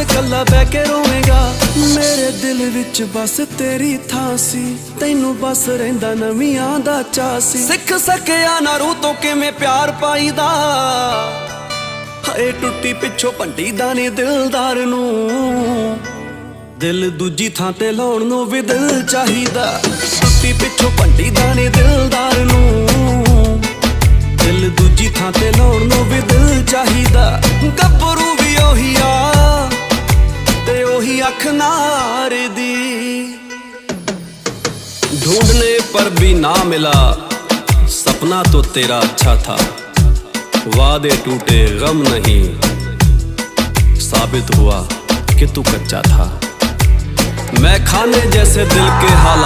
ਰਾਤ ਕੱਲਾ ਬਹਿ ਕੇ ਰੋਵੇਂਗਾ। ਮੇਰੇ ਦਿਲ ਵਿੱਚ ਬਸ ਤੇਰੀ ਥਾਂ ਸੀ। ਤੈਨੂੰ ਬਸ ਰਹਿੰਦਾ ਨਵੀਆਂ ਦਾ ਚਾਅ ਸੀ। ਸਿੱਖ ਸਕਿਆ ਨਾ ਰੂ ਤੋਂ ਕਿਵੇਂ ਪਿਆਰ ਪਾਈਦਾ। ਹਾਏ, ਟੁੱਟੀ ਪਿੱਛੋਂ ਭੰਡੀ ਦਾ ਨੀ ਦਿਲਦਾਰ ਨੂੰ। ਦਿਲ ਦੂਜੀ ਥਾਂ ਤੇ ਲਾਉਣ ਨੂੰ ਵੀ ਦਿਲ ਚਾਹੀਦਾ। ਟੁੱਟੀ ਪਿੱਛੋਂ ਭੰਡੀ ਦਾ ਨੀ ਦਿਲਦਾਰ ਨੂੰ। ਦਿਲ ਦੂਜੀ ਥਾਂ ਤੇ ਲਾਉਣ ਨੂੰ ਵੀ ਦਿਲ ਚਾਹੀਦਾ। ਗੱਭਰੂ ਉਹੀ ਅੱਖ ਨਾਰ ਦੀ ढूंढने पर भी ना मिला सपना तो तेरा अच्छा था वादे टूटे गम नहीं साबित हुआ कि तू कच्चा था मैं खाने जैसे दिल के हालात